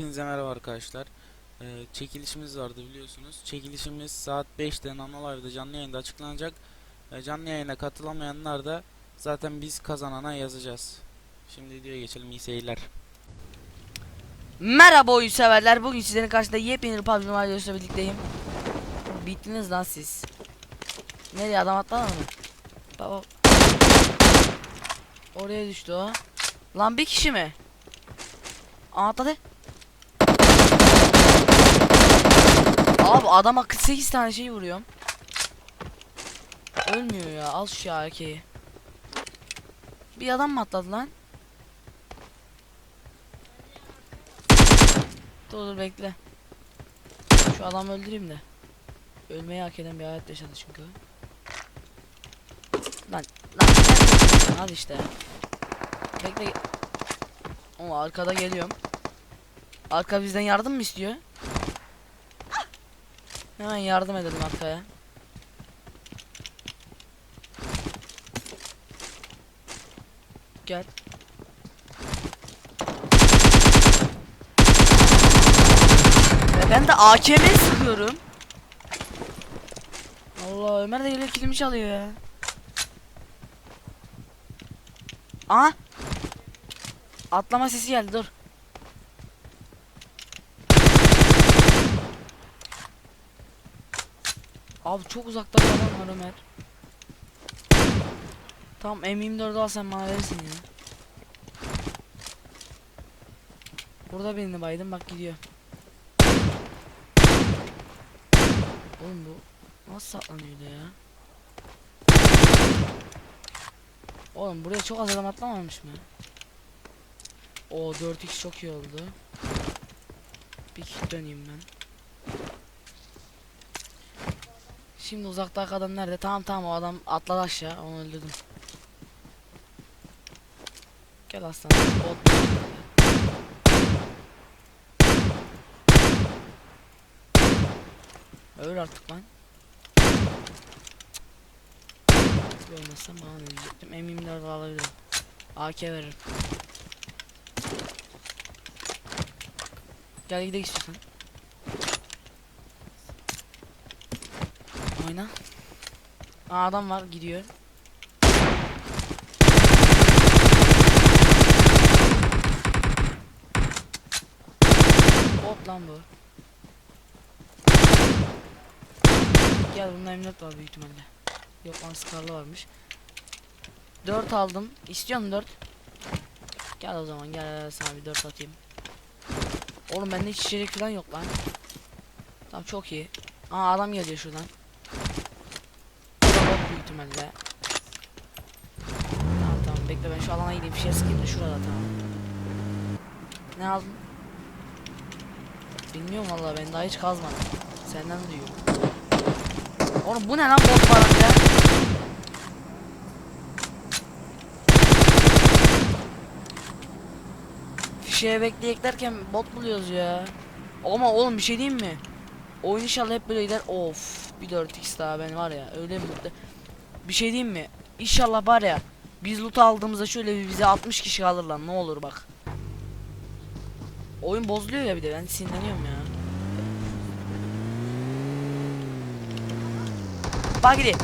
Hepinize merhaba arkadaşlar. Ee, çekilişimiz vardı biliyorsunuz. Çekilişimiz saat 5'te Nano Live'da canlı yayında açıklanacak. Ee, canlı yayına katılamayanlar da zaten biz kazanana yazacağız. Şimdi videoya geçelim. İyi seyirler. Merhaba oyun severler. Bugün sizlerin karşısında yepyeni bir PUBG Mobile videosuyla birlikteyim. Bittiniz lan siz. Nereye adam atladı mı? Baba. Oraya düştü o. Lan bir kişi mi? Atladı. Abi adama 48 tane şey vuruyorum. Ölmüyor ya. Al şu AK'yi. Bir adam mı atladı lan? Dur dur bekle. Şu adamı öldüreyim de. Ölmeyi hak eden bir hayat yaşadı çünkü. Lan lan Hadi işte. Bekle. O arkada geliyorum. Arka bizden yardım mı istiyor? Hemen yardım edelim arkaya. Gel. Ve ben de AKM sıkıyorum. Allah Ömer de geliyor kilimi çalıyor ya. Aha. Atlama sesi geldi dur. Abi çok uzakta adam var Ömer. Tamam M24'ü al sen bana verirsin ya. Burada birini baydım bak gidiyor. Oğlum bu nasıl saklanıyordu ya? Oğlum buraya çok az adam atlamamış mı? O 4x çok iyi oldu. Bir kit döneyim ben. Şimdi uzaktaki adam nerede? Tamam tamam o adam atladı aşağı onu öldürdüm. Gel aslan. Öl artık lan. Bir olmazsa bana verecektim. M24 alabilirim. AK veririm. Gel gidelim istiyorsan. Oyna. Aa adam var gidiyor. Bot lan bu. Gel bunda emniyet var büyük ihtimalle. Yok lan skarlı varmış. 4 aldım. İstiyorum 4. Gel o zaman gel sana bir 4 atayım. Oğlum bende hiç içecek falan yok lan. Tamam çok iyi. Aa adam geliyor şuradan. Bu da bot büyük ihtimalle. Tamam tamam bekle ben şu alana gideyim bir şey sıkayım da şurada tamam. Ne aldın? Bilmiyorum vallahi ben daha hiç kazmadım. Senden duyuyorum. Oğlum bu ne lan bot falan ya? Fişeğe bekleyek derken bot buluyoruz ya. Ama oğlum bir şey diyeyim mi? Oyun inşallah hep böyle gider. Of bir 4x daha ben var ya öyle mutlu. Bir şey diyeyim mi? İnşallah var ya biz loot aldığımızda şöyle bir bize 60 kişi kalır lan ne olur bak. Oyun bozuluyor ya bir de ben sinirleniyorum ya. Bagri.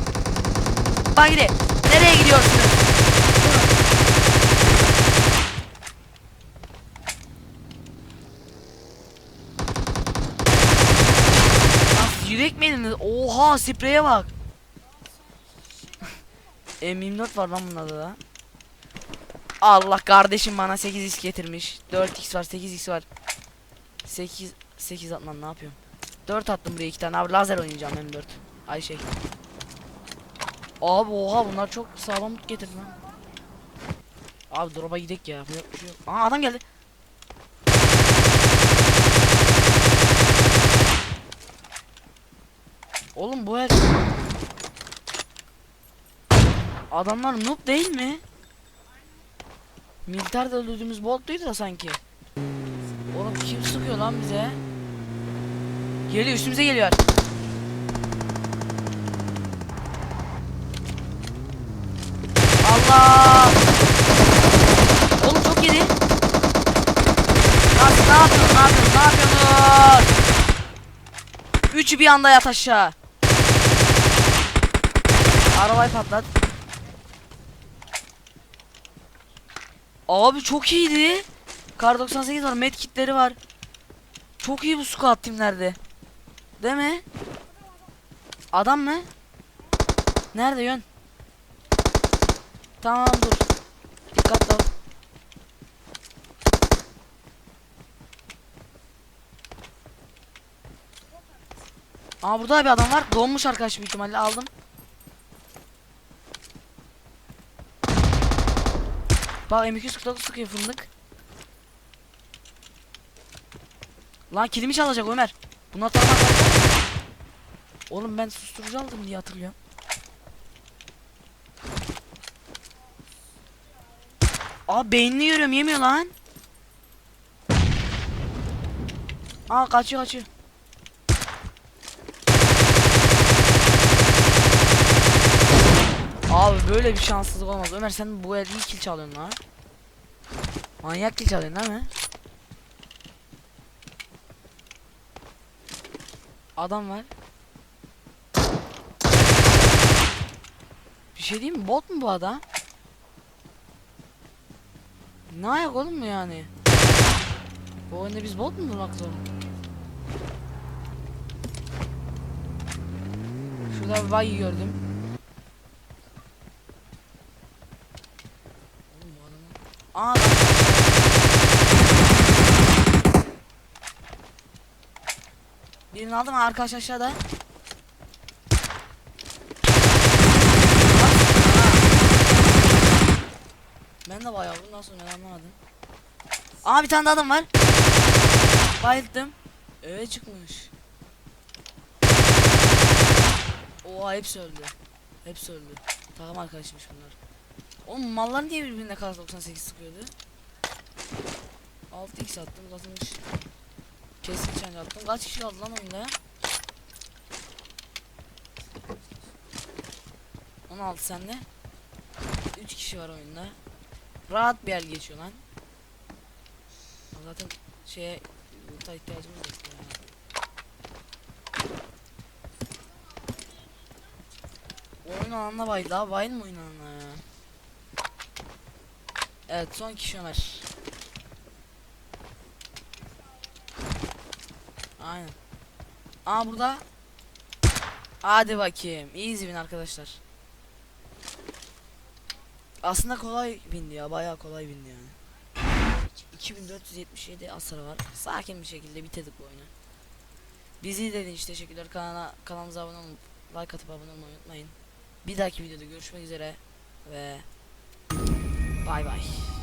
Bagri. Nereye gidiyorsunuz? Yürek mi? Oha spreye bak. M24 var lan bunda da. Allah kardeşim bana 8x getirmiş. 4x var 8x var. 8 8 atman ne yapıyorum? 4 attım buraya iki tane abi lazer oynayacağım M4. Ay şey. Abi oha bunlar çok sağlam getirdi lan. Abi drop'a gidek ya. Bir şey. Aa adam geldi. Oğlum bu her Adamlar noob değil mi? Militer'de öldürdüğümüz botluydu da sanki. Oğlum kim sıkıyor lan bize? Geliyor üstümüze geliyor. Allah! Oğlum çok yedi. Nasıl ne yapıyorsun ne yapıyorsun? Üçü bir anda yat aşağı. Arabayı patlat. Abi çok iyiydi. Kar 98 var, medkitleri var. Çok iyi bu squad timlerde. Değil mi? Adam mı? Nerede yön? Tamam dur. Dikkatli ol. Aa burada bir adam var. Donmuş arkadaş büyük ihtimalle aldım. Bak M249 sıkıyor fındık. Lan kilimi çalacak Ömer. Bunlar taramak Oğlum ben susturucu aldım diye hatırlıyorum. Aa beynini görüyorum yemiyor lan. Aa kaçıyor kaçıyor. Abi böyle bir şanssızlık olmaz. Ömer sen bu el iyi kill çalıyorsun lan. Manyak kill çalıyorsun değil mi? Adam var. Bir şey diyeyim mi? Bot mu bu adam? Ne ayak oğlum mu yani? Bu oyunda biz bot mu bulmak zorunda? Şurada bir buggy gördüm. Oğlum bu adamın... Aa. Birini aldım arkadaş aşağıda. Ben de bayağı nasıl ben anlamadım. Aa bir tane daha adam var. Bayıldım. Öyle çıkmış. Oha hepsi öldü. Hepsi öldü. Takım arkadaşmış bunlar. Oğlum mallar niye birbirine karşı 98 sıkıyordu? 6x attım uzatılmış. Kesin change attım. Kaç kişi kaldı lan oyunda ya? 16 sende. 3 kişi var oyunda. Rahat bir el geçiyor lan. Zaten şeye yurta ihtiyacımız yok ya. Oyun alanına bayıldı abi bayıl mı oyun alanına ya? Evet son kişi Ömer. Aynen. Aa burada. Hadi bakayım. Easy win arkadaşlar. Aslında kolay bindi ya. Bayağı kolay bindi yani. 2477 hasarı var. Sakin bir şekilde bitirdik bu oyunu. Bizi izlediğiniz için teşekkürler. Kanala, kanalımıza abone olup like atıp abone olmayı unutmayın. Bir dahaki videoda görüşmek üzere ve bay bay.